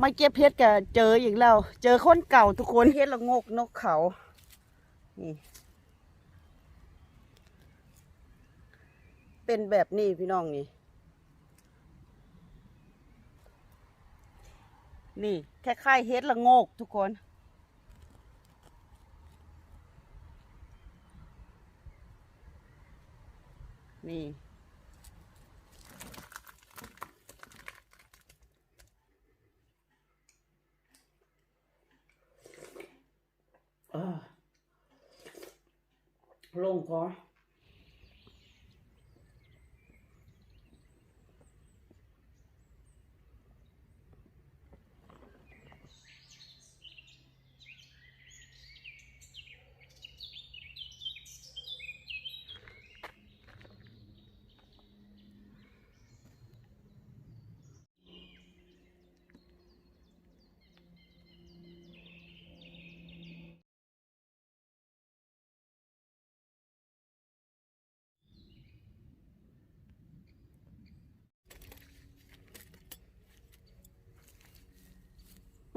มาเก็บเพชรก็เจออีกแล้ว เจอคนเก่าทุกคนเฮ็ดละงกนกเขานี่เป็นแบบนี้พี่น้องนี่ นี่คล้ายๆเฮ็ดละโงกทุกคน นี่ ลงคอ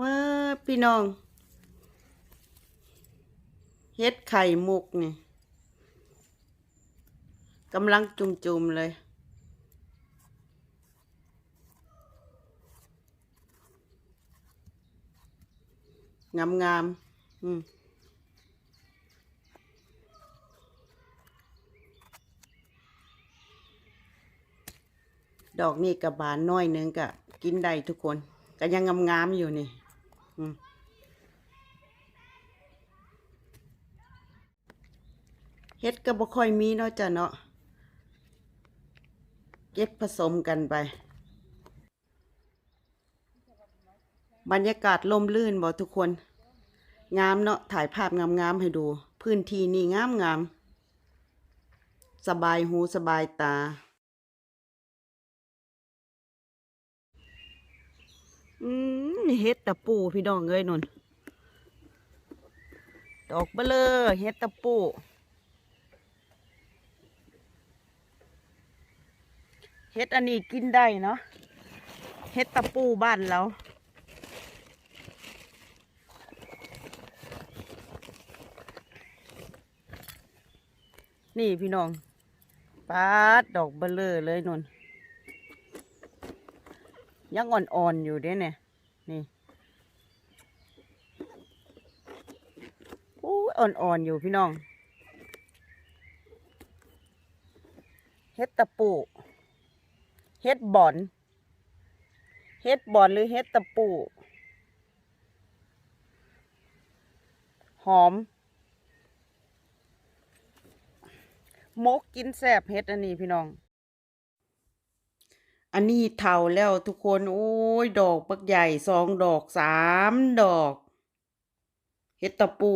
ว่า พี่น้อง เฮ็ดไข่มุกนี่กำลังจุ่มๆเลย งามๆอืมดอกนี่กับบานน้อยนึงก็กินได้ทุกคนก็ยังงามๆอยู่นี่ เฮ็ดก็บ่ค่อยมีเนาะจ้ะเนาะ เก็บผสมกันไป บรรยากาศล่มลื่นบ่ทุกคน งามเนาะ ถ่ายภาพงามๆให้ดู พื้นที่นี่งามๆ สบายหูสบายตาอืม เฮ็ดตะปูพี่น้องเอ้ยนนดอกเบลอเฮ็ดตะปูเฮ็ดอันนี้กินได้เนาะเฮ็ดตะปูบ้านเรานี่พี่น้องปาดดอกเบลอเลยนนยังอ่อนๆอยู่เด้เนี่ย นี่อู้อ่อนๆ อยู่พี่น้อง เฮ็ดตะปู เฮ็ดบอน เฮ็ดบอนหรือเฮ็ดตะปู หอม มกกินแซ่บเฮ็ดอันนี้พี่น้อง อันนี้เท่าแล้วทุกคน โอ้ย ดอกปักใหญ่สองดอกสามดอกเฮ็ดตะปู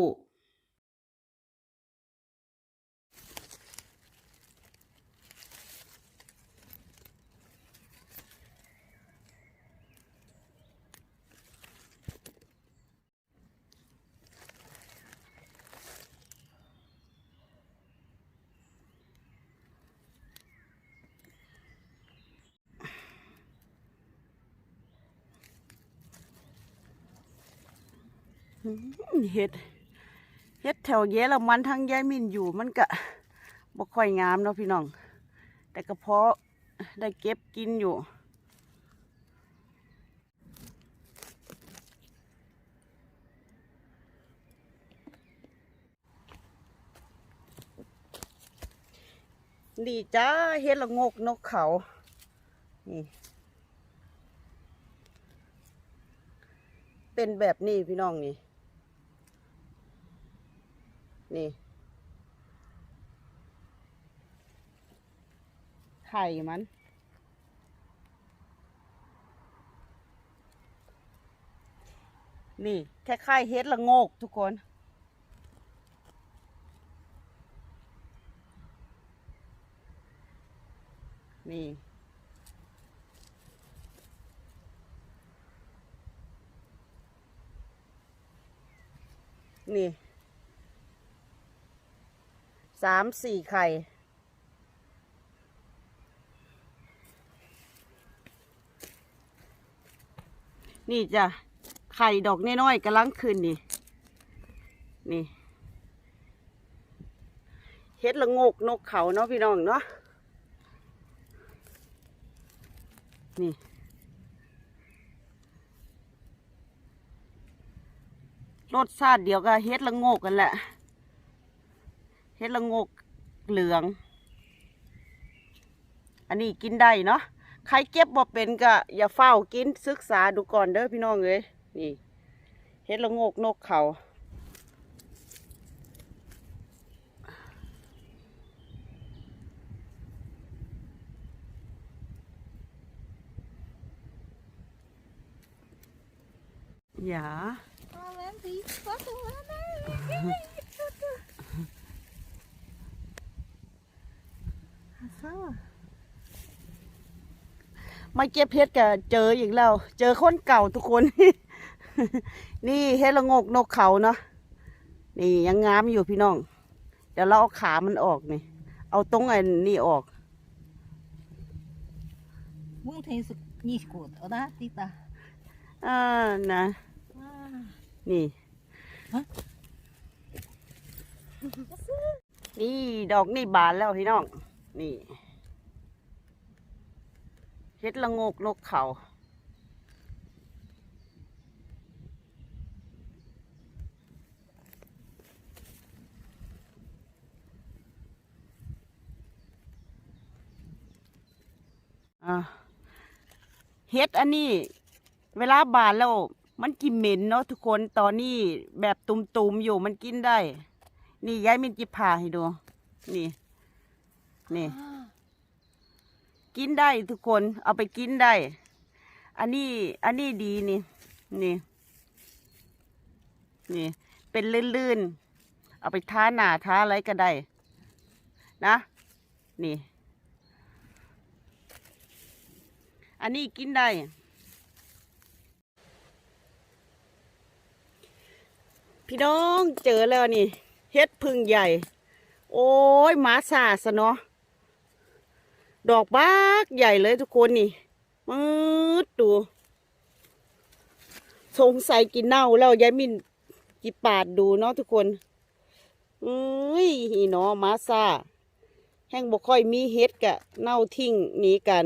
เฮ็ดเฮ็ดแถวเยอรมันทั้งยายมินอยู่มันก็บ่ค่อยงามเนาะพี่น้อง แต่ก็เพาะได้เก็บกินอยู่ดีจ้าเฮ็ดละงกนกเขา นี่ เป็นแบบนี้พี่น้องนี่ นี่ ไข่มัน นี่คล้ายๆเฮ็ดละโงกทุกคนนี่ นี่ สามสี่ไข่ นี่จ้ะ ไข่ดอกน้อยๆกำลังขึ้นนี่ นี่ เฮ็ดละโงกนกเขาเนาะพี่น้องเนาะ นี่รสชาติเดียวกับเฮ็ดละโงกกันแหละ เฮ็ดละโงกเหลือง อันนี้กินได้เนาะใครเก็บบ่เป็นก็อย่าเฝ้ากินศึกษาดูก่อนเด้อพี่น้องเอ้ยนี่เฮ็ดละโงกนกเขาอย่า Alan, die fucking lemon. มาเก็บเพชรก็เจออีกแล้ว เจอคนเก่าทุกคน นี่เฮ็ดละโงกนกเขาเนาะ นี่ยังงามอยู่พี่น้อง เดี๋ยวเราเอาขามันออกนี่ เอาตรงไอ้นี่ออก Moet eens niet goed, oder? Tita. อ่านะ Ah. นี่ฮะนี่ ดอกนี่บานแล้วพี่น้อง นี่เฮ็ดละงกนกเขาอ่าเฮ็ดอันนี้ เวลาบานแล้วมันกินเหม็นเนาะทุกคนตอนนี้แบบตุ่มๆอยู่มันกินได้ นี่ยายมินจิผ่าให้ดู นี่ นี่ กินได้ทุกคนเอาไปกินได้ อันนี้อันนี้ดีนี่ นี่ นี่ เป็นลื่นๆ เอาไปทาหน้าทาอะไรก็ได้ นะ นี่ อันนี้กินได้พี่น้องเจอแล้วนี่ เฮ็ดพึ่งใหญ่ โอ้ยหมาสาสะเนาะ ดอกบากใหญ่เลยทุกคนนี่มืดดู สงสัยกินเน่าแล้วยายมินจิปาดดูเนาะทุกคนเอ้ยหีเนาะมาซาแห้งบ่ค่อยมีเฮ็ดกะ เน่าทิ้งหนีกัน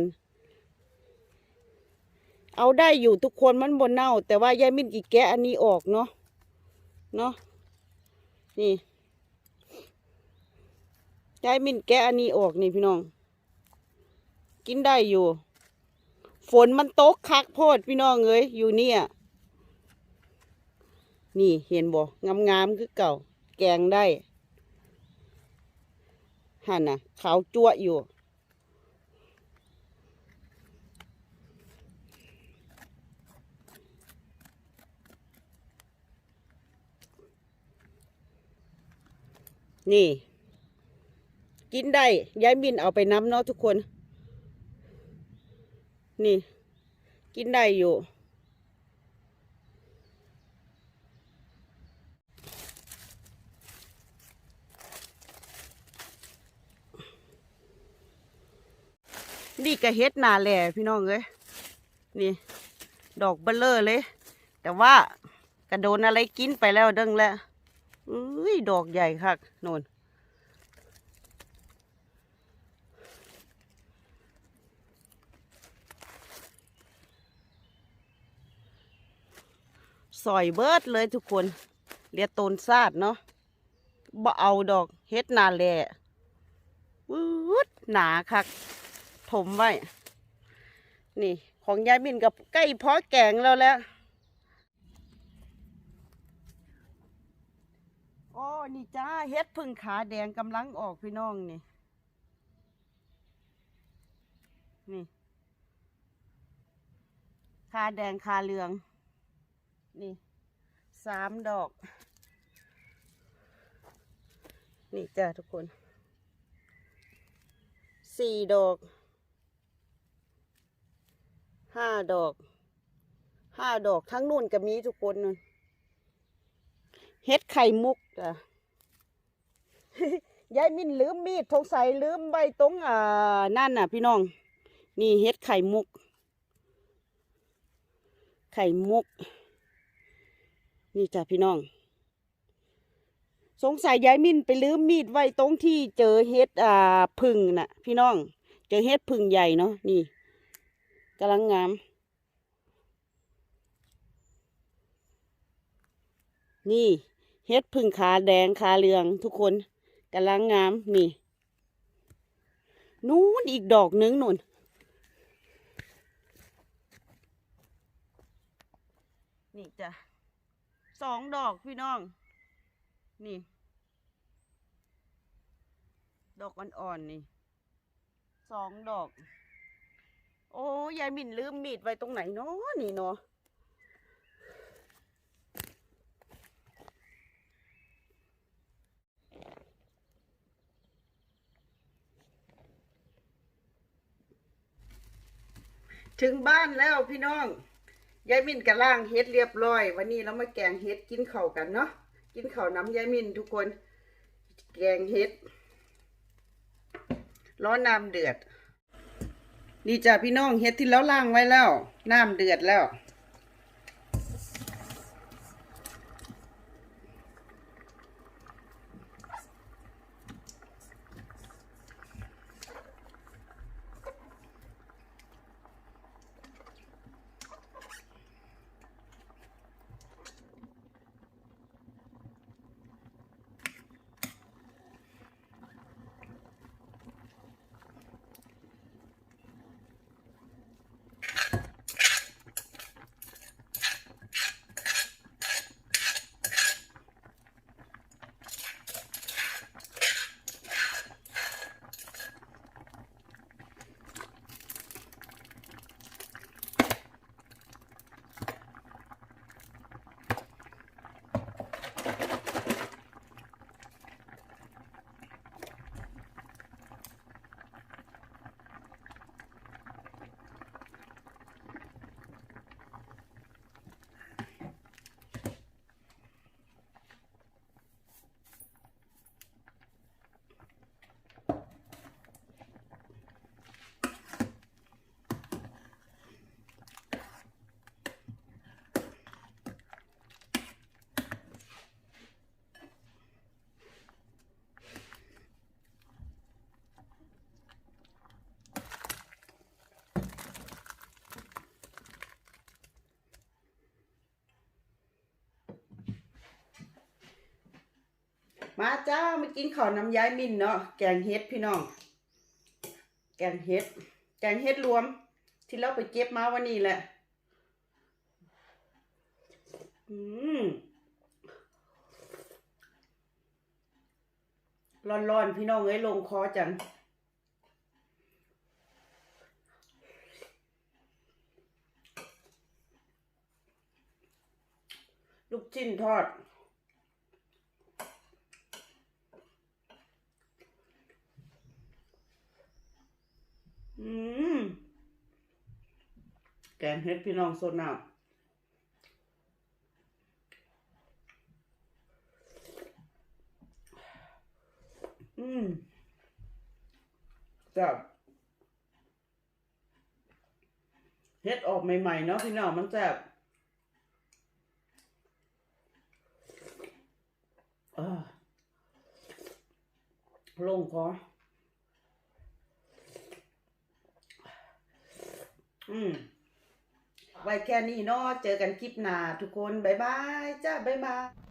เอาได้อยู่ทุกคนมันบนเน่า แต่ว่ายายมินกีแกะอันนี้ออกเนาะเนาะนี่ยายมินแกะอันนี้ออกนี่พี่น้อง กินได้อยู่ ฝนมันตกคักโพดพี่น้องเอ้ยอยู่เนี่ย นี่เห็นบ่งามๆคือเก่า แกงได้หันน่ะขาวจั่วอยู่ นี่ กินได้ยายมินเอาไปน้ำเนาะทุกคน นี่ กินได้อยู่ นี่ก็เฮ็ดหนาแหล่พี่น้องเอ้ยนี่ ดอกเบลเลอร์เลย แต่ว่ากระโดนอะไรกินไปแล้วเดึงแล้วอุ้ย ดอกใหญ่คักโน่น ซอยเบิดเลยทุกคนเรียกต้นซาดเนาะบ่เอาดอกเฮ็ดนาแหล่วืดหนาคัก ถมไว้ นี่ ของยายบินกับใกล้พาะแกงแล้วแล้ว โอ้นี่จ้าเฮ็ดพึ่งขาแดงกำลังออกพี่น้องนี่ นี่ ขาแดงขาเหลือง นี่สามดอก นี่จ้าทุกคนสี่ดอกห้าดอกห้าดอกทั้งนู่นก็มีทุกคนนู่นเฮ็ดไข่มุกจ้ะยายมินลืมมีดทงใส่ลืมใบตรงอ่านั่นน่ะ พี่น้อง นี่เฮ็ดไข่มุก ไข่มุก นี่จ้ะพี่น้อง สงสัยยายมินไปลืมมีดไว้ตรงที่เจอเฮ็ดอ่าพึ่งน่ะ พี่น้อง เจอเฮ็ดพึ่งใหญ่เนาะนี่กำลังงามนี่เฮ็ดพึ่งขาแดงขาเหลืองทุกคนกำลังงามนี่นู้นอีกดอกหนึงนุ่นนี่จ้ะ องดอกพี่น้อง นี่ ดอกอ่อนๆนี่สองดอก โอ้ยายมินลืมมีดไว้ตรงไหนเนาะนี่เนาะถึงบ้านแล้วพี่น้อง ยายมินกะล่างเฮ็ดเรียบร้อย วันนี้เรามาแกงเฮ็ดกินข้าวกันเนาะกินข้าวน้ำยายมินทุกคน แกงเฮ็ดร้อนน้ำเดือดนี่จ้ะพี่น้องเฮ็ดที่เราล่างไว้แล้ว น้ำเดือดแล้ว มาจ้ามากินข้าวน้ำย้ายมินเนาะแกงเฮ็ดพี่น้อง แกงเฮ็ด แกงเฮ็ดรวม ที่เราไปเก็บมาวันนี้แหละ อืมร้อนๆพี่น้องเอ้ยลงคอจังลูกชิ้นทอด อืม แกง เฮ็ดพี่น้องสดน้ำอืมจับเฮ็ดออกใหม่ๆเนาะพี่น้องมันแซ่บอ่าลงคออืม ไว้แค่นี้เนาะเจอกันคลิปหน้าทุกคน บ๊ายบายจ้าบ๊ายบาย